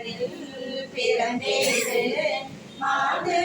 மன்னதனில் பிறந்தேது மாட்டு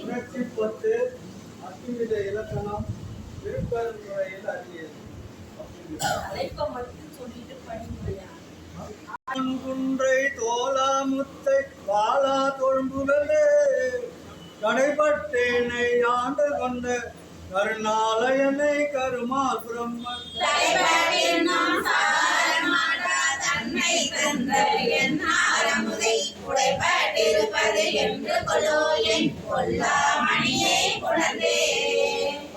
உணர்ச்சி பத்து அத்துவித இலக்கணம் அறியது மட்டும் சொல்லிட்டு படிங்கய்யா. குன்றை தோலா முத்தை வாழா தொழும்புகளே கடைப்பட்டேனை ஆண்டு கொண்ட கருணாலயனை கருமா பிரம்மன். தன்னை தந்த என் உடைப்பட்டிருப்பது என்று கொலோ என் கொல்லா மணியை உணர்ந்தே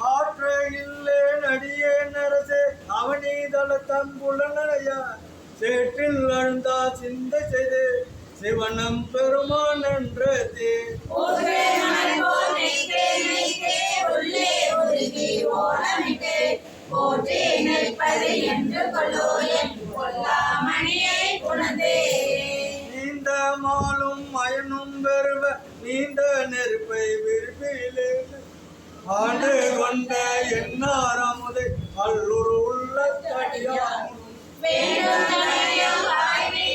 ஆற்ற இல்லே நடியே நரசே அவனீதள தன்புலனைய சேற்றில் அழுந்தா சிந்தை செய்து சிவனம் பெருமான் என்றே உள்ளே உருகி ஓலமிட்டு போற்றே நிற்பது என்று கொலோ நீண்ட நெருப்பை விரும்பிலே. ஆண்டு கொண்ட எண்ணாரமுதை அல்லுரு உள்ள தடியாம் வேண்டுதலையும் அள்ளி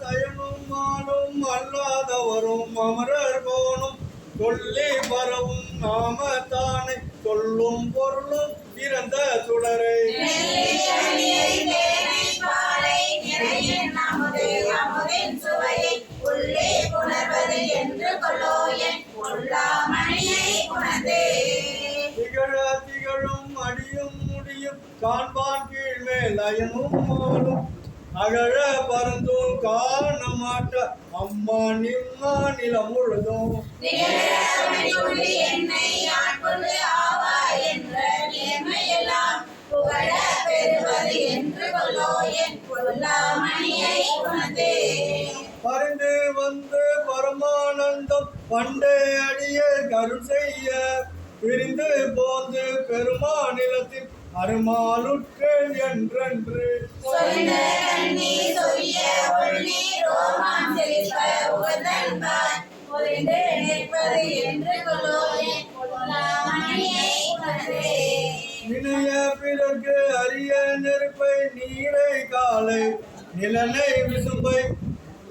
தயனும் மாலும் அல்லாதவரும் அமரர் போனும் சொல்லி வரவும் நாம தானே சொல்லும் பொருளும் பிறந்த சுடரை. திகழ திகழும் அடியும் முடியும் காண்பான் கீழ்மேல் அயனும் அகழ பருந்தும் காண மாட்ட அம்மா நிம்மா நிலம் முழுதும் என்னை ஆட்கொண்டு ஆவா என்ற நேர்மையெல்லாம் புகழ பெறுவது என்று கொல்லோ என் கொல்லா மணியை உணர்ந்தே. பறிந்து வந்து பரமானந்தம் பண்டே அடிய கருள் செய்ய பிரிந்து போந்து பெருமாநிலத்தில் அருமாலுற்றேன் என்றென்று. சொரிந்த வினய பிறகு அரிய நெருப்பை நீரை காலை நிலனை விசும்பை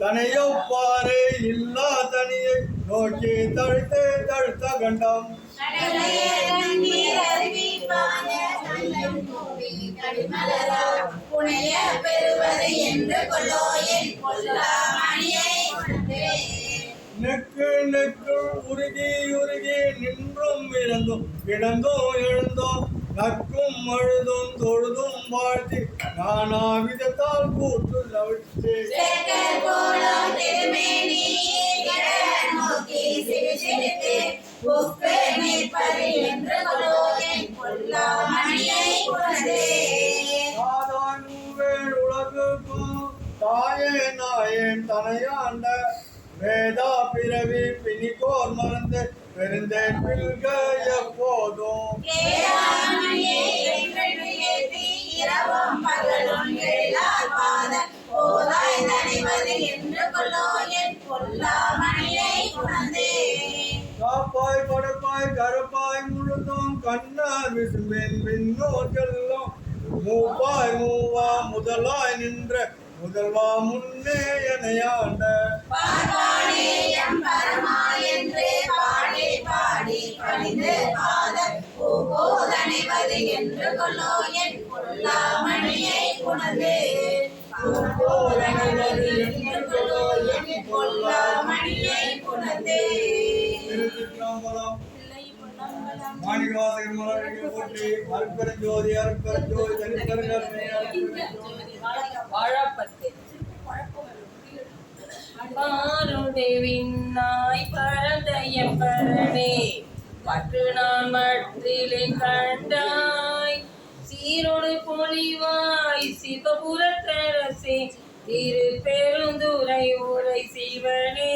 தனையொப்பாறை இல்லா தனியை நோக்கி தழுத்து தழுத்த கண்டம். தண்ணீர் புனைய பெறுவது என்று கொள்ளோ என் கொல்லா மணியை உணர்ந்தே நெக்கு உருகி உருகி நின்றும் இறந்தும் கிடந்தும் எழுந்தும் நக்கும் அழுதும் தொழுதும் வாழ்த்தி. நானா விதத்தால் கூட்டு தவிர்த்து என்று தனையாண்ட வேதா பிறவி பிணிக்கோர் மறந்து பெருந்தேன் பில்க எப்போதும். என்று கொல்லோ என் கொல்லா மணியை உணர்ந்தே காப்பாய் படப்பாய் கரப்பாய் முழுதும் கண்ணா விசும்பின் விண்ணோர்களெல்லாம் மூப்பாய் மூவா முதலாய் நின்ற முதல்வா முன்னே எனையாண்ட என்று பாடி பாடி பணிந்து பாத. பூபோதனைவது என்று கொல்லோ என் பொல்லாமணியை உணர்ந்தே. பூபோதனைவது என்று கொள்ளோ என் பொல்லாமணியை உணர்ந்தே. மாணிகவாசகர் மலர்கள் போற்றி அருப்பெருஞ்சோதி அருப்பெருஞ்சோதி தனிப்பெருங்கருணை பழந்தயம் பழனே பற்று நான் மற்றிலே கண்டாய் சீரோடு பொழிவாய் சிவபுரத்தரசே திரு பெருந்துரை உரை சிவனே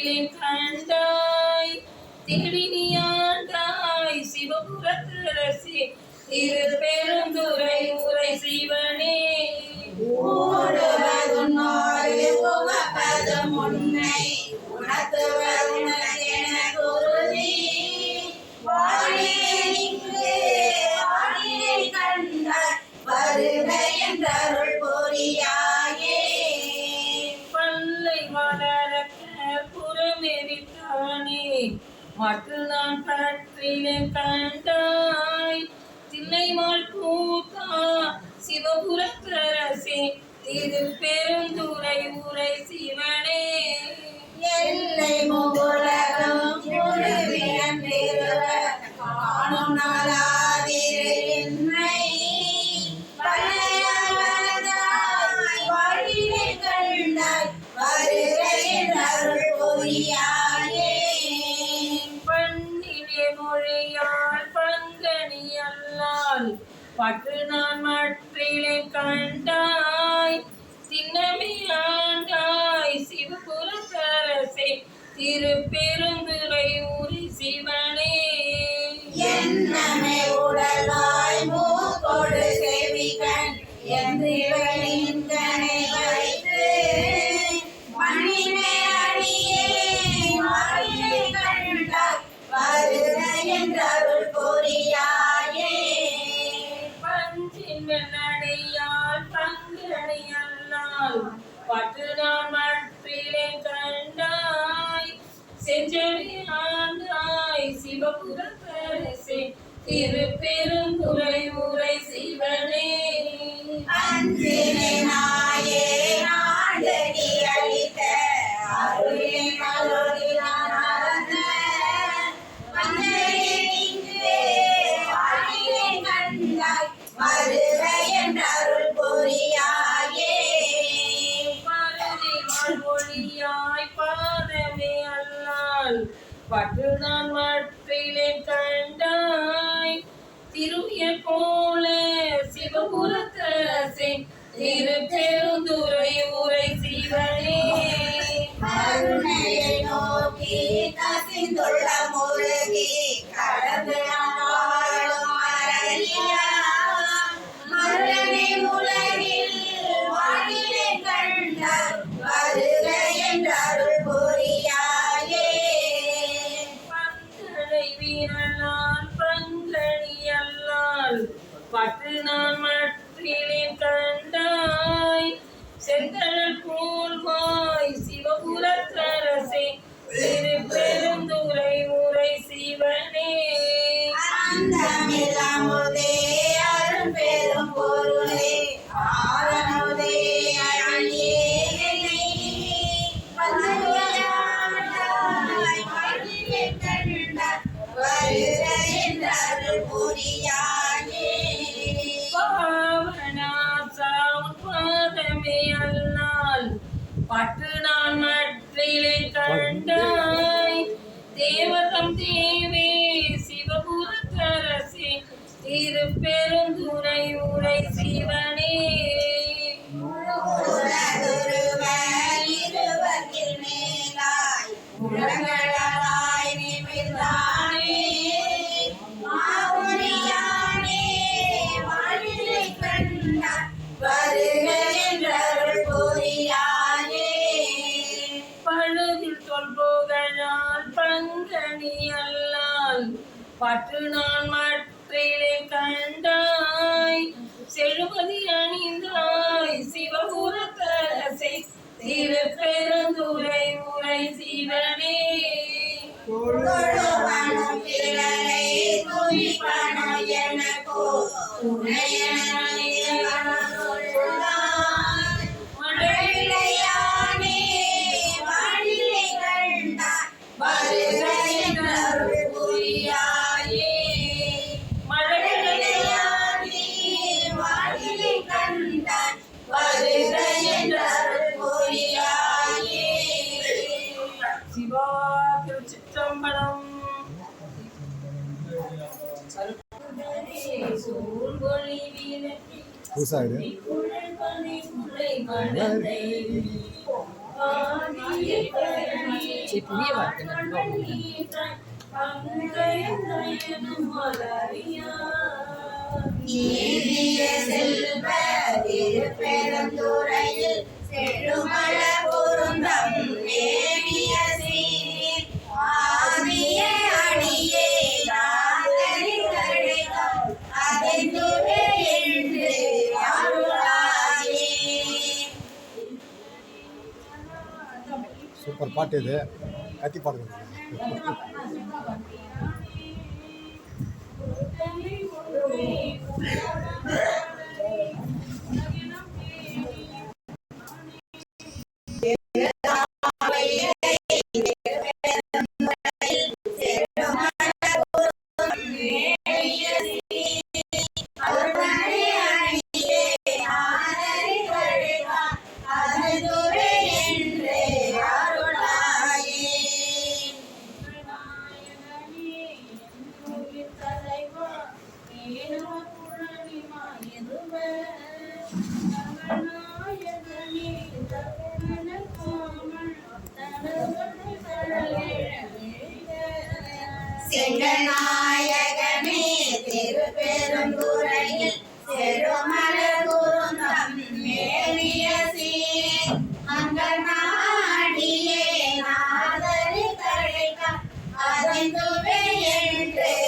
மலையிலே கண்டாய் தேடி நீ ஆண்டாய் சிவபுரத்தரசி திரு பெரு மட்டுதான் கடற்றிலே கண்டாய். திண்ணைமால் பூத்தா சிவபுரத்தரசே திரு பெருந்துரை சிவனே. எல்லை முகுலகம் முழுவியன் பட்டு நான் மற்றிலே கண்டான் ஆண்டாய் தேவகம் தேவே சிவபுரத்தரசே திருப்பெருந்துரை உரை சிவன். துணிப்பனோ எனக்கோ துணையன மிஸ் ஆகிடும் பெருந்துறையில் செழுமல பொருந்தம் பாட்டு இது. கத்தி பாட்டு Thank same thing.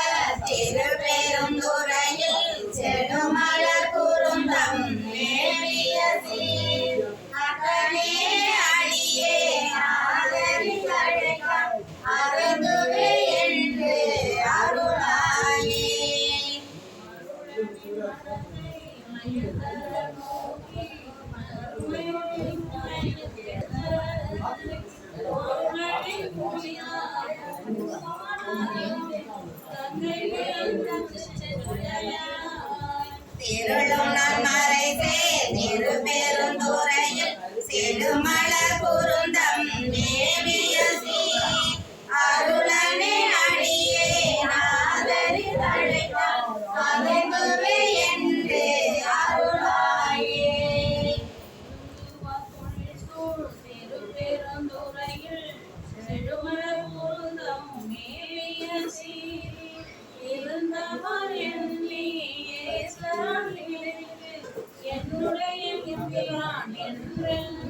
திருளுணர் மறைசே திருப்பெருந்துறையில் செழுமலை என்றெல்லாம்